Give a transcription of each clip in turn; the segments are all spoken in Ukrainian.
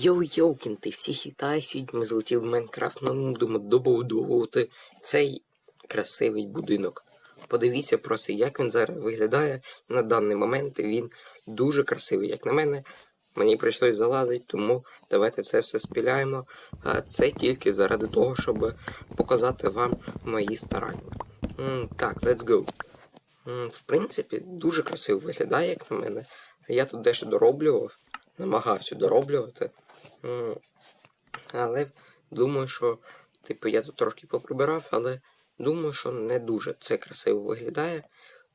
Йоу-йоу, кінти, всіх вітаю, сьогодні ми залетіли в Майнкрафт, нам будемо добудовувати цей красивий будинок. Подивіться просто, як він зараз виглядає на даний момент. Він дуже красивий, як на мене. Мені прийшлось залазити, тому давайте це все спіляємо. А це тільки заради того, щоб показати вам мої старання. М, так, let's go. М, в принципі, дуже красиво виглядає, як на мене. Я тут дещо дороблював, намагався дороблювати. Але думаю, що, типу, я тут трошки поприбирав, але думаю, що не дуже це красиво виглядає.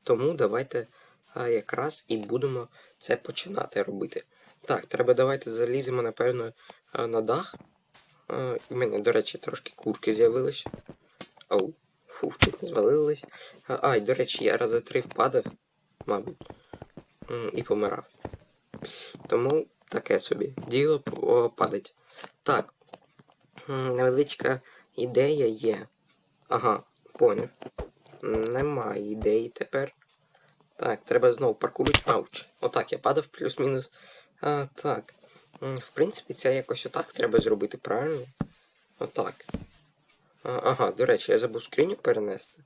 Тому давайте а, якраз і будемо це починати робити. Так, треба давайте заліземо, напевно, на дах. У мене, до речі, трошки курки з'явилися. Оу, фу, чуть не звалились. А, а, до речі, я рази три впадав, мабуть, і помирав. Тому таке собі. Діло падать. Так. Невеличка ідея є. Ага, поняв. Немає ідеї тепер. Так, треба знову паркурити. Ауч. Отак я падав плюс-мінус. А, так. В принципі, це якось отак треба зробити, правильно? Отак. А, ага, до речі, я забув скриню перенести.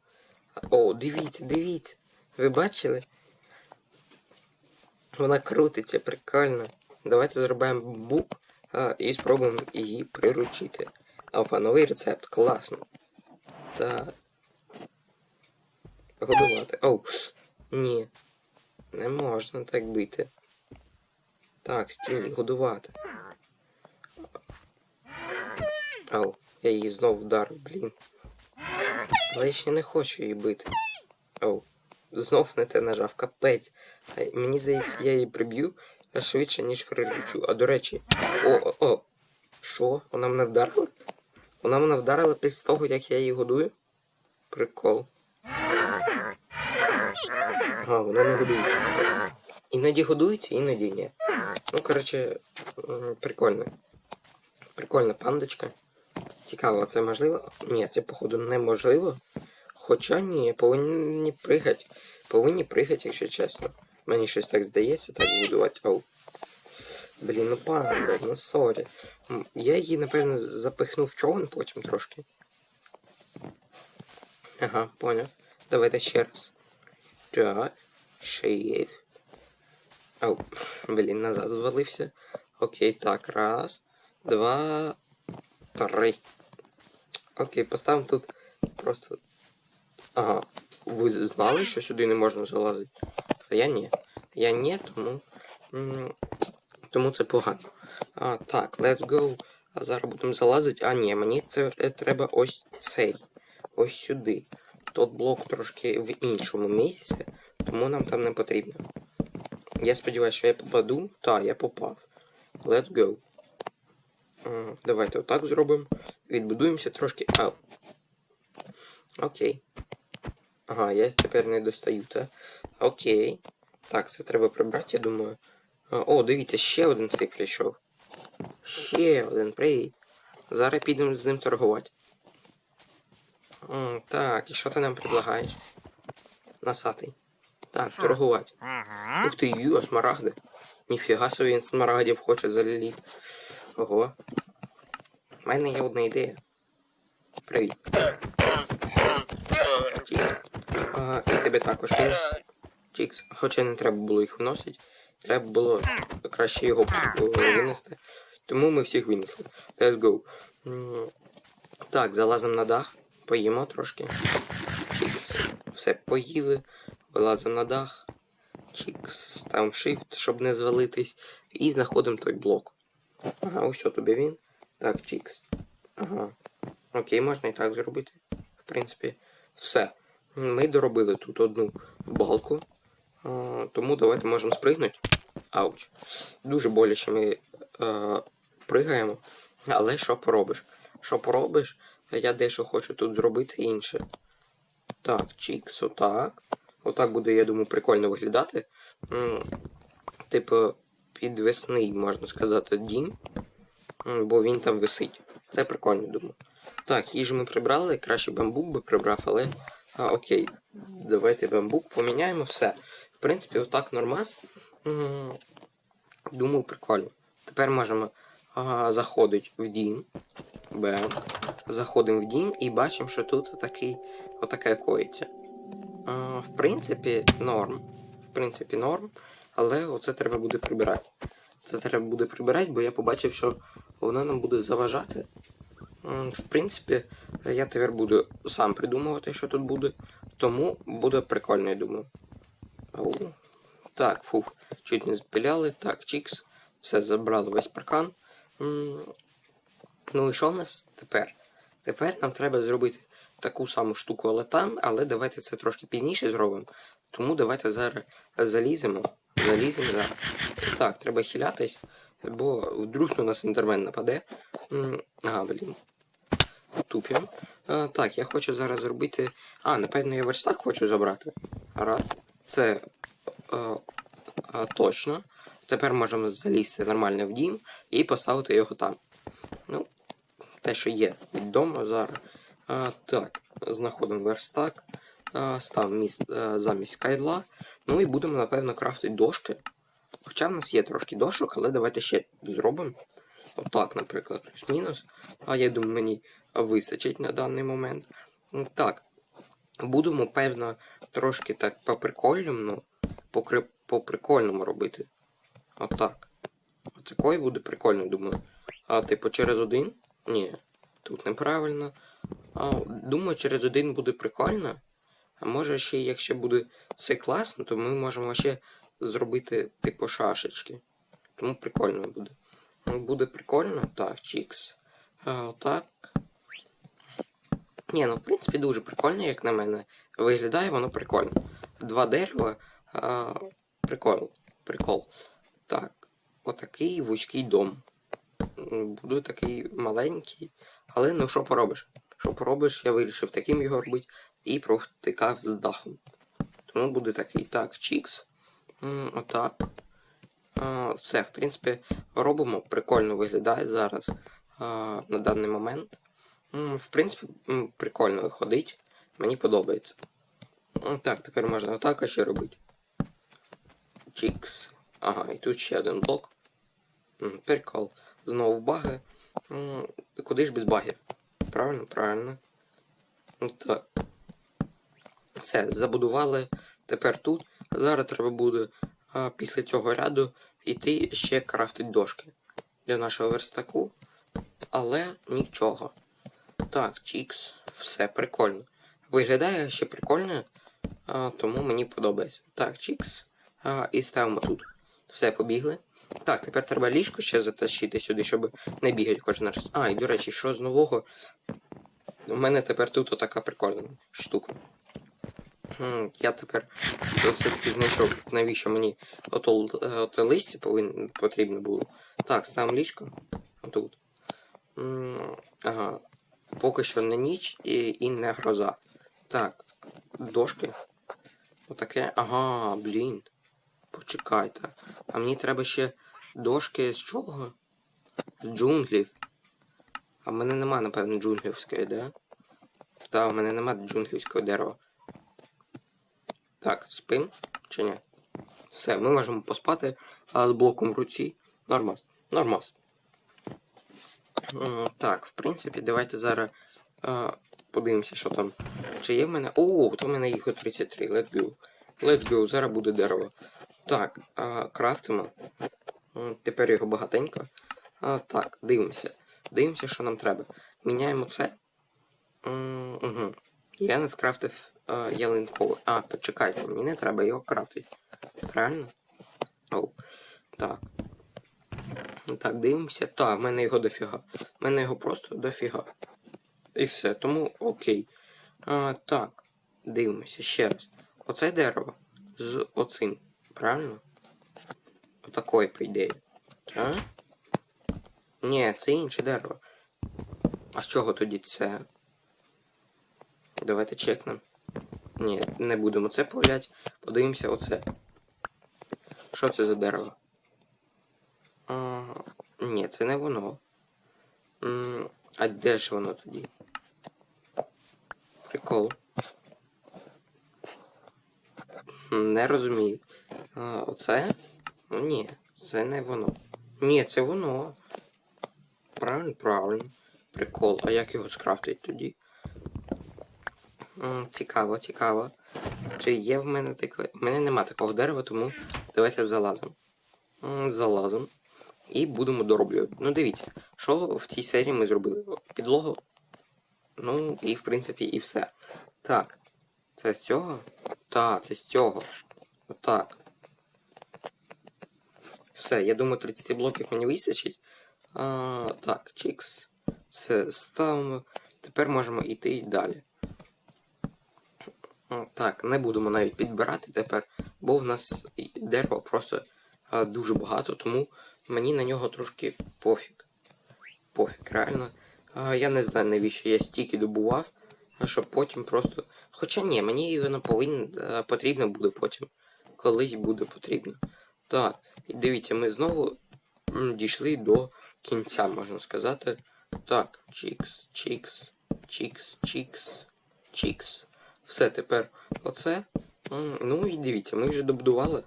О, дивіться, дивіться. Ви бачили? Вона крутиться, прикольно. Давайте зробимо бук а, і спробуємо її приручити. Опа, новий рецепт, класно. Так. Годувати. Оу. Ні. Не можна так бити. Так, стій, годувати. Ау, я її знов вдарив, блін. Але я ще не хочу її бити. Оу. Знов не те нажав, капець. Мені здається, я її приб'ю швидше, ніж приручу. А до речі. О, о, о. Що? Вона мене вдарила? Вона мене вдарила після того, як я її годую? Прикол. Ага, вона не годується тепер. Іноді годується, іноді ні. Ну, коротше, прикольно. Прикольна пандочка. Цікаво, це можливо? Ні, це, походу, неможливо. Хоча ні, повинні пригати. Повинні пригати, якщо чесно. Мені щось так здається, так будувати. Оу. Блін, ну панда, ну сорі. Я її, напевно, запихнув в човен потім трошки. Ага, поняв. Давайте ще раз. Так. Shift. Оу, блін, назад звалився. Окей, так, раз, два, три. Окей, поставимо тут просто. Ага. Ви знали, що сюди не можна залазити? А я ні. Я ні, тому. Тому це погано. А, так, let's go. А зараз будемо залазити. А, ні, мені це е, треба ось цей. Ось сюди. Тот блок трошки в іншому місці, тому нам там не потрібно. Я сподіваюся, що я попаду. Так, я попав. Let's go. А, давайте отак зробимо. Відбудуємося трошки. Ау. Окей. Ага, я тепер не достаю, так? Окей. Так, це треба прибрати, я думаю. О, дивіться, ще один цей прийшов. Ще один, привіт. Зараз підемо з ним торгувати. М, так, і що ти нам предлагаєш? Насатий. Так, торгувати. Ух ти, ю, смарагди. Ніфіга собі він смарагдів хоче заліліт. Ого. У мене є одна ідея. Привіт. А, і тебе також винес. Чікс. Хоча не треба було їх виносити. Треба було краще його винести. Тому ми всіх винесли. Let's go. Так, залазимо на дах. Поїмо трошки. Чікс. Все поїли. Вилазимо на дах. Чікс. Ставимо shift, щоб не звалитись. І знаходимо той блок. Ага, ось тобі він. Так, чікс. Ага. Окей, можна і так зробити. В принципі, все. Ми доробили тут одну балку. Тому давайте можемо спригнути. Ауч. Дуже боляче ми е, пригаємо. Але що поробиш? Що поробиш? Я дещо хочу тут зробити інше. Так, чікс, отак. Отак буде, я думаю, прикольно виглядати. Типу, підвесний, можна сказати, дім. Бо він там висить. Це прикольно, думаю. Так, їжу ми прибрали, краще бамбук би прибрав, але. А, окей. Давайте бамбук поміняємо все. Принципі, отак нормас. Думаю, прикольно. Тепер можемо а, заходить в дім. Бем. Заходимо в дім і бачимо, що тут такий, отаке коїться. А, в принципі, норм. В принципі, норм. Але оце треба буде прибирати. Це треба буде прибирати, бо я побачив, що воно нам буде заважати. В принципі, я тепер буду сам придумувати, що тут буде. Тому буде прикольно, я думаю. Ау. Так, фух, чуть не спиляли. Так, чікс. Все, забрали весь паркан. М, Ну і що в нас тепер? Тепер нам треба зробити таку саму штуку, але там, але давайте це трошки пізніше зробимо. Тому давайте зараз заліземо. Заліземо зараз. Так, треба хилятись, бо вдруг на нас інтермен нападе. М, Ага, блін. Тупім. А, так, я хочу зараз зробити. А, напевно, я верстак хочу забрати. Раз. Це а, а, точно. Тепер можемо залізти нормально в дім і поставити його там. Ну, те, що є від дому зараз. А, так, знаходимо верстак, а, ставимо міст, а, замість кайдла. Ну і будемо, напевно, крафтити дошки. Хоча в нас є трошки дошок, але давайте ще зробимо. Отак, наприклад, плюс-мінус. А я думаю, мені вистачить на даний момент. Так, будемо, певно, трошки так по-прикольному, покри- по-прикольному робити. Отак. Отакої буде прикольно, думаю. А типу через один? Ні, тут неправильно. А, думаю, через один буде прикольно. А може ще, якщо буде все класно, то ми можемо ще зробити типу шашечки. Тому прикольно буде. Буде прикольно. Так, чікс. А, отак. Ні, ну в принципі дуже прикольно, як на мене. Виглядає воно прикольно. Два дерева. А, прикол. Прикол. Так. Отакий вузький дом. Буду такий маленький. Але ну що поробиш? Що поробиш, я вирішив таким його робити і провтикав з дахом. Тому буде такий. Так, чікс. Отак. Все, в принципі, робимо. Прикольно виглядає зараз а, на даний момент. В принципі, прикольно ходить. Мені подобається. Так, тепер можна отак ще робити. Чікс. Ага, і тут ще один блок. Прикол. Знову баги. Куди ж без багів? Правильно, правильно. Ну, Так. Все, забудували. Тепер тут. Зараз треба буде після цього ряду йти ще крафтить дошки для нашого верстаку. Але нічого. Так, чікс, все прикольно. Виглядає ще прикольно, а, тому мені подобається. Так, чікс. А, і ставимо тут. Все, побігли. Так, тепер треба ліжко ще затащити сюди, щоб не бігати кожен раз. А, і до речі, що з нового? У мене тепер тут отака прикольна штука. Я тепер все-таки знайшов, навіщо мені ото, е, ото листя повин, потрібно було. Так, ставимо ліжко. Отут. Ага. Поки що не ніч і, і не гроза. Так, дошки. Отаке. Ага, блін. Почекайте. А мені треба ще дошки з чого? З джунглів. А в мене нема, напевно, джунглівської, да? Та, у мене нема джунглівського дерева. Так, спим чи ні? Все, ми можемо поспати, а з блоком в руці. Нормас. Нормас. М, Так, в принципі, давайте зараз е, подивимося, що там. Чи є в мене. О, то в мене їх 33. Let's go. Let's go, зараз буде дерево. Так, е, крафтимо. Тепер його багатенько. Так, дивимося. Дивимося, що нам треба. Міняємо це. Угу. Я не скрафтив е, ялинковий. А, почекайте, мені не треба його крафтити. Правильно? Оу. Так. Так, дивимося. Так, в мене його дофіга. В мене його просто дофіга. І все, тому окей. А, так, дивимося ще раз. Оце дерево з оцим. Правильно? Отакої, по ідеї. Так? Ні, це інше дерево. А з чого тоді це? Давайте чекнемо. Ні, не будемо це повляти. Подивимося оце. Що це за дерево? Ні, це не воно. А де ж воно тоді? Прикол. Не розумію. А, оце? Ну, ні, це не воно. Ні, це воно. Правильно, правильно. Прикол. А як його скрафтить тоді? Цікаво, цікаво. Чи є в мене таке. В мене нема такого дерева, тому давайте залазимо. Залазимо. І будемо дороблювати. Ну дивіться, що в цій серії ми зробили? Підлогу. Ну, і в принципі і все. Так. Це з цього? Так, це з цього. Отак. Все, я думаю, 30 блоків мені вистачить. А, так, чікс. Все, ставимо. Тепер можемо йти далі. Так, не будемо навіть підбирати тепер, бо в нас і дерева просто а, дуже багато, тому мені на нього трошки пофіг. Пофіг, реально. Я не знаю, навіщо я стільки добував, щоб потім просто. Хоча ні, мені воно повинно е, потрібно буде потім. Колись буде потрібно. Так, і дивіться, ми знову дійшли до кінця, можна сказати. Так, чікс, чікс, чікс, чікс, чікс. Все, тепер оце. Ну і дивіться, ми вже добудували.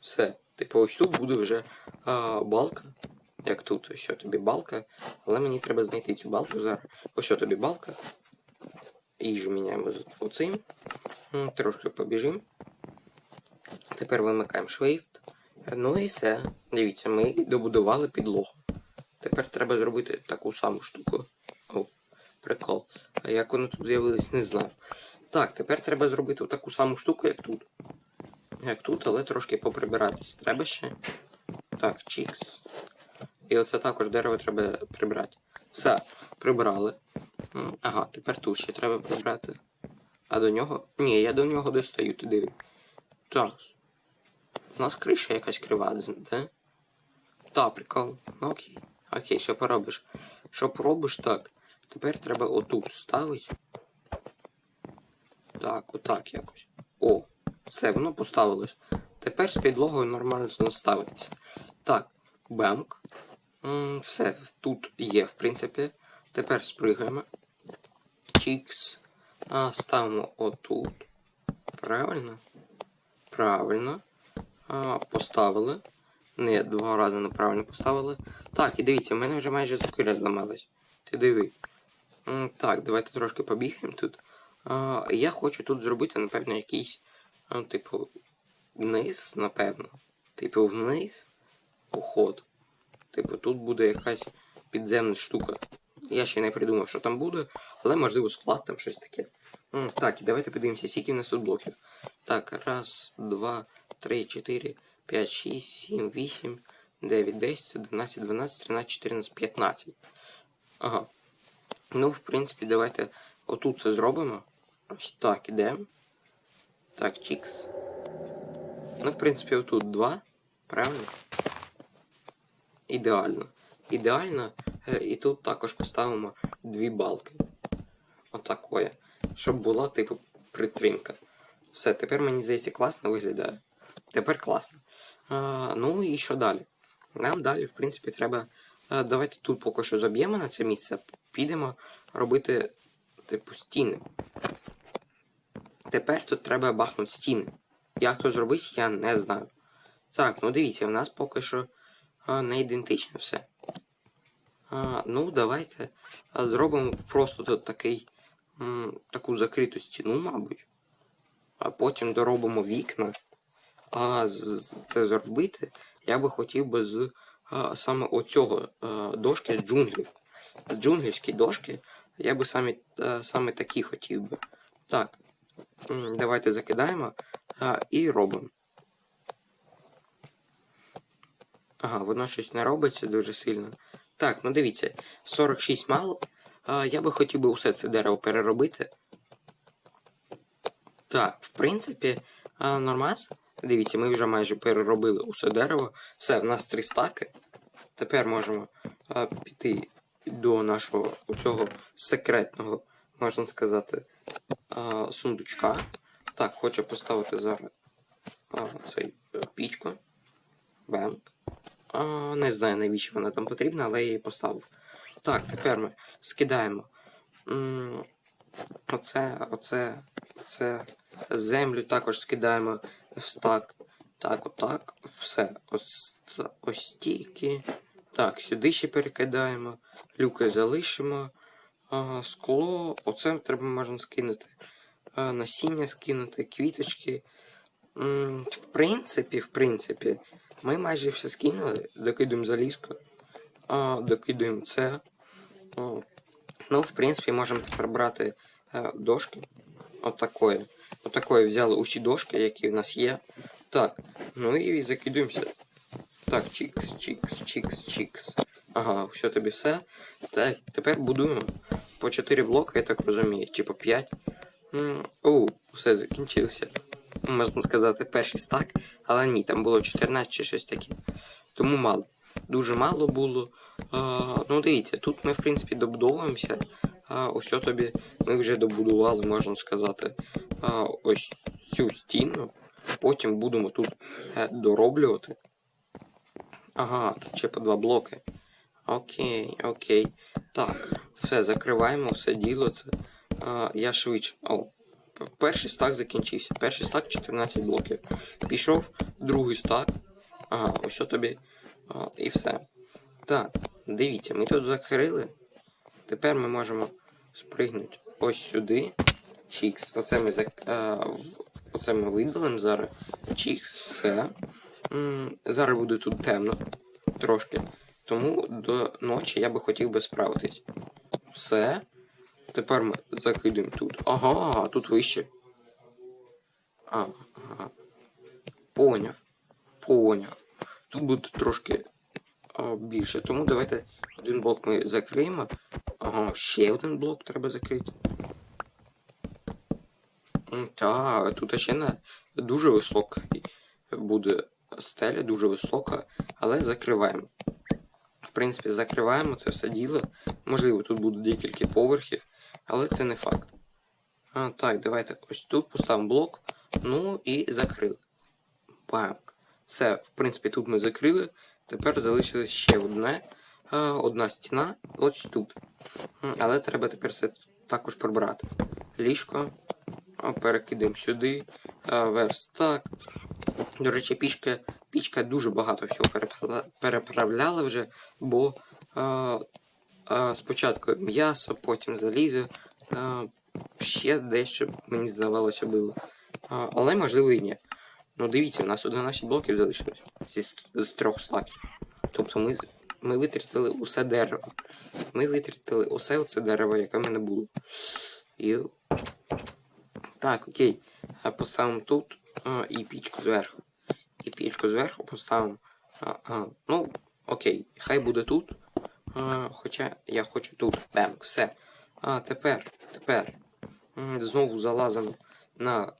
Все. Типу, ось тут буде вже а, балка. Як тут, ось що тобі балка. Але мені треба знайти цю балку зараз. Ось що тобі балка. Їжу міняємо з оцим. Трошки побіжимо. Тепер вимикаємо Shift. Ну і все. Дивіться, ми добудували підлогу. Тепер треба зробити таку саму штуку. О, прикол. А як воно тут з'явилось, не знаю. Так, тепер треба зробити таку саму штуку, як тут. Як тут, але трошки поприбиратись. Треба ще. Так, чікс. І оце також дерево треба прибрати. Все, прибрали. Ага, тепер тут ще треба прибрати. А до нього. Ні, я до нього достаю, ти диви. Так. У нас криша якась крива, да? Та, прикол. Ну окей. Окей, що поробиш? Що поробиш так? Тепер треба отут ставити. Так, отак якось. О, все, воно поставилось. Тепер з підлогою нормально ставиться. Так, бемк. Все, тут є, в принципі. Тепер спригаємо. Чікс. А, ставимо отут. Правильно? Правильно. А, поставили. Не, два рази неправильно поставили. Так, і дивіться, в мене вже майже сокира зламалась. Ти диви. Так, давайте трошки побігаємо тут. А, я хочу тут зробити, напевно, якийсь, а, типу, вниз, напевно. Типу, вниз. Уход. Типу, тут буде якась підземна штука. Я ще не придумав, що там буде, але можливо склад там щось таке. Так, і давайте подивимося, скільки в нас тут блоків. Так, раз, два, три, чотири, п'ять, шість, сім, вісім, дев'ять, десять, одинадцять, дванадцять, тринадцять, чотирнадцять, п'ятнадцять. Ага. Ну, в принципі, давайте отут це зробимо. Ось так, ідемо. Так, чікс. Ну, в принципі, отут два. Правильно? Ідеально. Ідеально. Е, І тут також поставимо дві балки. Отакої. Щоб була, типу, притримка. Все, тепер мені здається класно виглядає. Тепер класно. А, ну і що далі? Нам далі, в принципі, треба. А, давайте тут поки що заб'ємо на це місце. Підемо робити, типу, стіни. Тепер тут треба бахнути стіни. Як то зробити, я не знаю. Так, ну дивіться, в нас поки що а, не ідентично все. А, ну, давайте а, зробимо просто тут такий, м, таку закриту стіну, мабуть. А потім доробимо вікна. А це зробити я би хотів би з а, саме оцього а, дошки з джунглів. Джунглівські дошки я би саме, а, саме такі хотів би. Так, давайте закидаємо а, і робимо. Ага, воно щось не робиться дуже сильно. Так, ну дивіться, 46 мало. А, я би хотів би усе це дерево переробити. Так, в принципі, а, нормас. Дивіться, ми вже майже переробили усе дерево. Все, в нас три стаки. Тепер можемо а, піти до нашого цього секретного, можна сказати, сундучка. Так, хочу поставити зараз цей пічку. Бенк. Не знаю, навіщо вона там потрібна, але я її поставив. Так, тепер ми скидаємо. Оце, оце, оце. Землю також скидаємо в стак. Так, отак. Все. Ось, ось стільки. Так, сюди ще перекидаємо. Люки залишимо. Скло. Оце треба можна скинути. Насіння скинути, квіточки. В принципі, в принципі, ми майже все скинули. Докидуємо залізку. Докидуємо це. Ну, в принципі, можемо тепер брати е, дошки. Отакої. Отакої взяли усі дошки, які в нас є. Так, ну і закидуємося. Так, чікс, чікс, чікс, чікс. Ага, все тобі все. Так, тепер будуємо по 4 блоки, я так розумію, чи по 5. М, Оу, все закінчилося. Можна сказати, перший стак, але ні, там було 14 чи щось таке. Тому мало. Дуже мало було. А, ну дивіться, тут ми в принципі добудовуємося. А, ось тобі ми вже добудували, можна сказати, а, ось цю стіну. Потім будемо тут е, дороблювати. Ага, тут ще по два блоки. Окей, окей. Так, все, закриваємо, все діло це. А, я швидше. О, перший стак закінчився. Перший стак 14 блоків. Пішов другий стак. Ага, ось тобі. А, і все. Так, дивіться, ми тут закрили. Тепер ми можемо спригнути ось сюди. Чікс. Оце ми зак... а, Оце ми видалимо зараз. Чікс, все. М, Зараз буде тут темно трошки. Тому до ночі я би хотів би справитись. Все. Тепер ми закидуємо тут. Ага, тут вище. А, ага. Поняв. Поняв. Тут буде трошки а, більше. Тому давайте один блок ми закриємо. Ага, ще один блок треба закрити. Так, тут ще не дуже високий буде стеля, дуже висока, але закриваємо. Принципі, закриваємо це все діло. Можливо, тут буде декілька поверхів, але це не факт. А, так, давайте ось тут поставимо блок. Ну і закрили. Бамк. Все, в принципі, тут ми закрили. Тепер залишилось ще одне. Одна стіна. Ось тут. Але треба тепер все також прибрати. Ліжко. А, Перекидаємо сюди. Верстак. До речі, пічка, пічка дуже багато всього переправляла вже, бо а, а, спочатку м'ясо, потім залізо, а, ще дещо мені здавалося було. А, але можливо і ні. Ну дивіться, у нас 11 блоків залишилось зі, з трьох стаків. Тобто ми, ми витратили усе дерево. Ми витратили усе оце дерево, яке в мене було. І... Так, окей. Поставимо тут а, і пічку зверху. Пічку зверху поставимо. А, а, ну, окей, хай буде тут. А, хоча я хочу тут. Бемк, все. А тепер, тепер. Знову залазимо на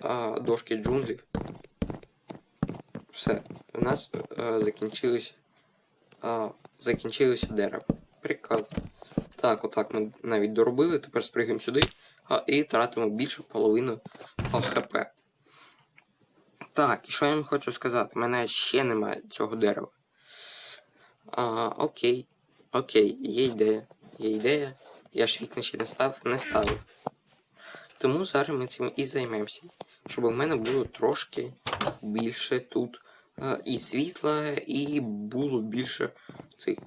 а, дошки джунглів. Все. У нас а, закінчилося. А, закінчилося дерево. Прикол. Так, отак ми навіть доробили. Тепер спригаємо сюди. А, і тратимо більшу половину а, ХП. Так, і що я вам хочу сказати? У мене ще немає цього дерева. А, окей. Окей, є ідея. Є ідея. Я ж вікна ще не став, не ставив. Тому зараз ми цим і займемося. Щоб у мене було трошки більше тут а, і світла, і було більше цих.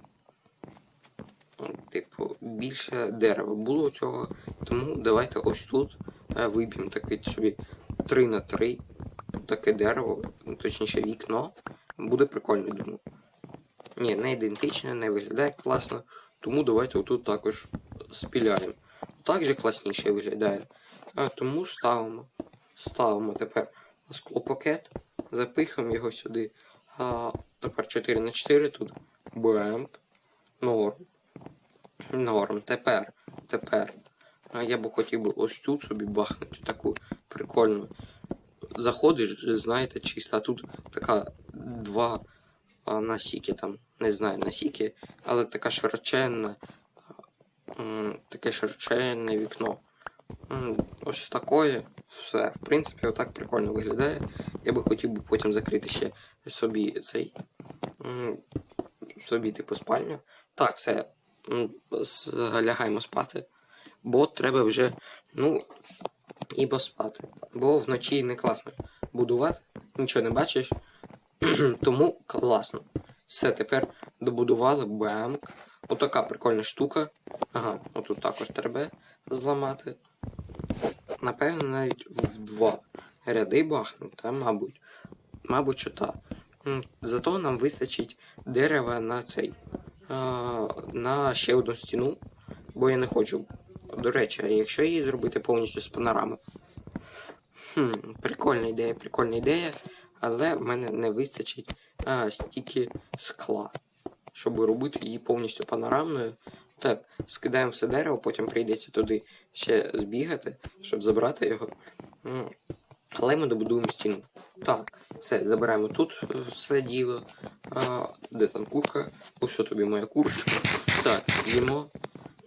Типу, більше дерева було цього. Тому давайте ось тут е, виб'ємо такий собі 3 на 3 таке дерево, ну, точніше вікно. Буде прикольно, думаю. Ні, не ідентичне, не виглядає класно. Тому давайте отут також спіляємо. Так класніше виглядає. А, тому ставимо. Ставимо тепер склопакет, запихаємо його сюди. А, тепер 4 на 4 тут. Бемк. Норм. Норм. Тепер. Тепер. А я б хотів би ось тут собі бахнути таку прикольну. Заходиш, знаєте, чисто, а тут така два насіки там, не знаю, насіки, але така широченна, таке широченне вікно. Ось такое все. В принципі, отак прикольно виглядає. Я би хотів би потім закрити ще собі цей собі типу спальню. Так, все. Лягаємо спати. Бо треба вже, ну, і поспати. Бо вночі не класно будувати, нічого не бачиш. Тому класно. Все, тепер добудували бем. Отака прикольна штука. Ага, отут також треба зламати. Напевно, навіть в два ряди бахнути, та, мабуть. Мабуть, що так. Зато нам вистачить дерева на цей. На ще одну стіну. Бо я не хочу. До речі, а якщо її зробити повністю з панорами? Хм, прикольна ідея, прикольна ідея, але в мене не вистачить а, стільки скла, щоб робити її повністю панорамною. Так, скидаємо все дерево, потім прийдеться туди ще збігати, щоб забрати його. Але ми добудуємо стіну. Так, все, забираємо тут все діло. А, де там курка? Ось що тобі моя курочка. Так, їмо.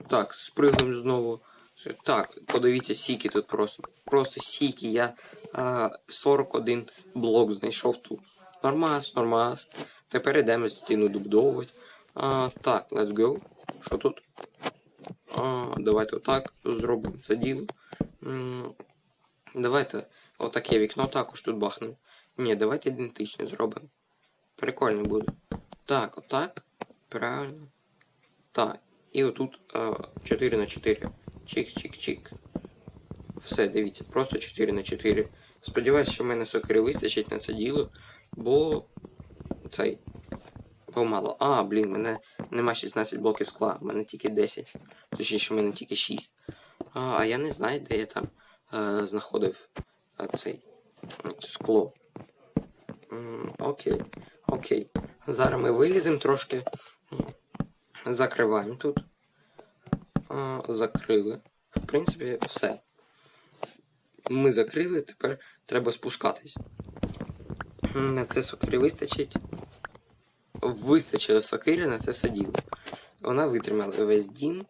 Так, спригнемо знову. Так, подивіться, сіки тут просто. Просто сіки. Я а, 41 блок знайшов тут. Нормас, нормас. Тепер йдемо стіну добудовувати. А, так, let's go. Що тут? А, давайте отак зробимо це діло. М, Давайте отаке вікно також тут бахнемо. Ні, давайте ідентичне зробимо. Прикольно буде. Так, отак. Правильно. Так. І отут а, 4 на 4. Чик-чик-чик. Все, дивіться, просто 4 на 4. Сподіваюсь, що в мене сокири вистачить на це діло, бо цей. Помало. А, блін, мене нема 16 блоків скла, в мене тільки 10. Точніше, в мене тільки 6. А, а я не знаю, де я там е, знаходив е, цей скло. М, окей, окей. Зараз ми виліземо трошки. Закриваємо тут. Закрили. В принципі, все. Ми закрили, тепер треба спускатись. На це сокири вистачить. Вистачило сокири на це все діло. Вона витримала весь дім.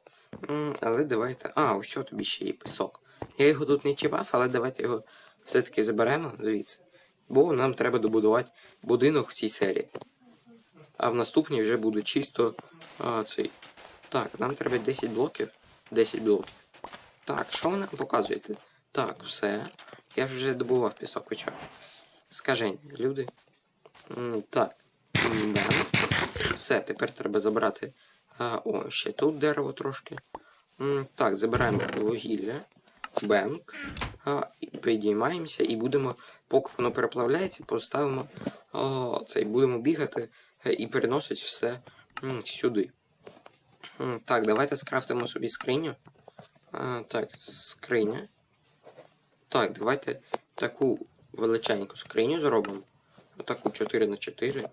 Але давайте. А, ось що тобі ще є пісок. Я його тут не чіпав, але давайте його все-таки заберемо звідси. Бо нам треба добудувати будинок в цій серії. А в наступній вже буде чисто а, цей. Так, нам треба 10 блоків. 10 блоків. Так, що ви показуєте? Так, все. Я ж вже добував пісок, чого? Скажені, люди. М, так. М, Да. Все, тепер треба забрати. А, о, ще тут дерево трошки. М, так, забираємо вугілля. І підіймаємося і будемо, поки воно переплавляється, поставимо о, цей, будемо бігати е, і переносити все сюди. Так, давайте скрафтимо собі скриню. Так, скриня. Так, давайте таку величеньку скриню зробимо. Отаку 4 на 4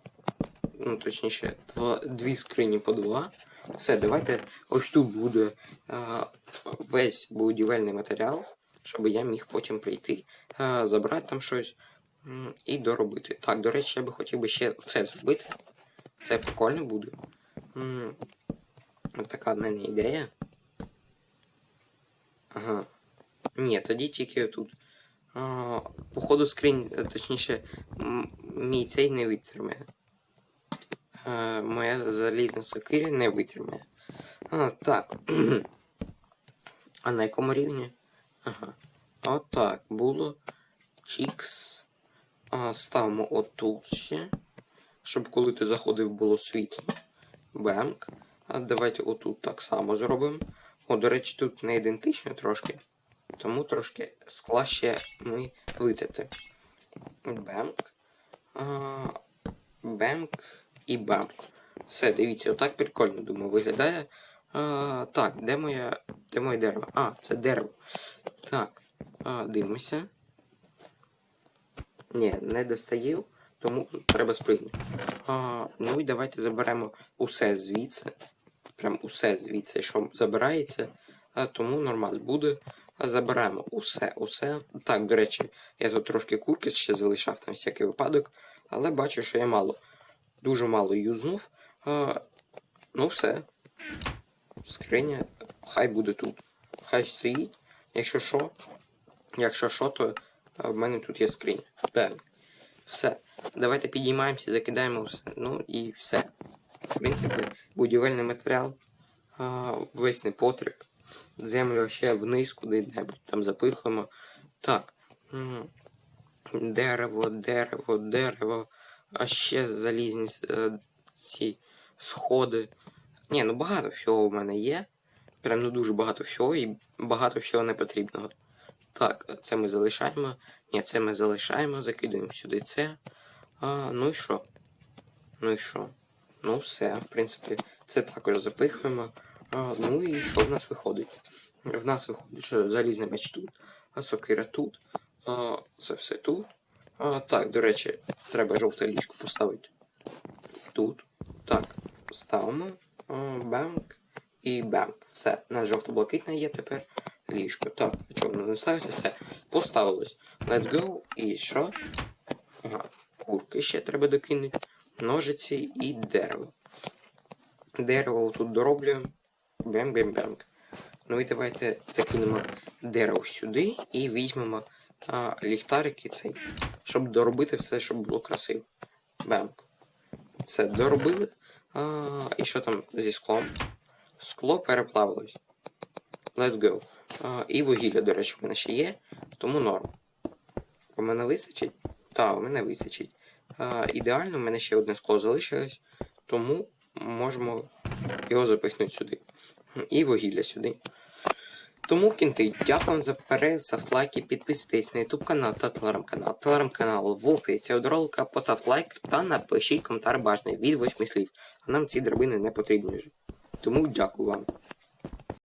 Ну, точніше, два, дві скрині по два. Все, давайте ось тут буде а, весь будівельний матеріал, щоб я міг потім прийти, а, забрати там щось і доробити. Так, до речі, я би хотів би ще це зробити. Це прикольно буде. М, От така в мене ідея. Ага. Ні, тоді тільки тут. А, походу скринь, е, точніше, мій цей не витримає. А, моя залізна сокиря не витримає. А, так. а на якому рівні? Ага. Отак було. Чікс. А, ставимо отут ще. Щоб коли ти заходив, було світло. Бемк. Давайте отут так само зробимо. О, до речі, тут не ідентично трошки. Тому трошки скла ще ми витерти. Бемк. Бемк і бемк. Все, дивіться, отак прикольно, думаю, виглядає. А, так, де моя. Де моє дерево? А, це дерево. Так. А, дивимося. Ні, не достаю, тому треба спригнути. Ну і давайте заберемо усе звідси. Прям усе звідси, що забирається. А, тому нормально буде. А, Забираємо усе, усе. Так, до речі, я тут трошки курки ще залишав там всякий випадок, але бачу, що я мало. Дуже мало юзнув. А, ну все. Скриня, хай буде тут. Хай стоїть. Якщо що, якщо що, то в мене тут є скриня. Певно. Все. Давайте підіймаємося, закидаємо все. Ну і все. В принципі, будівельний матеріал, а, весь непотріб. Землю ще вниз куди-небудь там запихуємо. Так. Дерево, дерево, дерево. А ще залізні е, ці сходи. Ні, ну багато всього в мене є. Прям ну дуже багато всього і багато всього непотрібного. Так, це ми залишаємо. Ні, це ми залишаємо, закидуємо сюди це. А, ну і що? Ну і що? Ну все, в принципі, це також запихуємо. Ну і що в нас виходить? В нас виходить, що залізний меч тут, а сокира тут, а, це все тут. А, так, до речі, треба жовте ліжко поставити. Тут. Так, ставимо. Бемк і бемк. Все, у нас жовто-блакитне є тепер ліжко. Так, чого воно не ставиться? Все. Поставилось. Let's go. І що? Ага, курки ще треба докинути. Ножиці і дерево. Дерево тут дороблюємо. Бем-бем-бем. Ну і давайте закинемо дерево сюди і візьмемо а, ліхтарики цей, щоб доробити все, щоб було красиво. Бемк. Все, доробили. А, і що там зі склом? Скло переплавилось. Let's go. А, і вугілля, до речі, в мене ще є, тому норм. У мене вистачить? Так, у мене вистачить. Ідеально, у мене ще одне скло залишилось, тому можемо його запихнути сюди. І вугілля сюди. Тому кінти, дякую вам за перегляд, ставте лайки, підписуйтесь на YouTube канал та телеграм-канал. Телеграм-канал в описі цього ролика, поставте лайк та напишіть коментар бажаний від восьми слів. А нам ці драбини не потрібні вже. Тому дякую вам.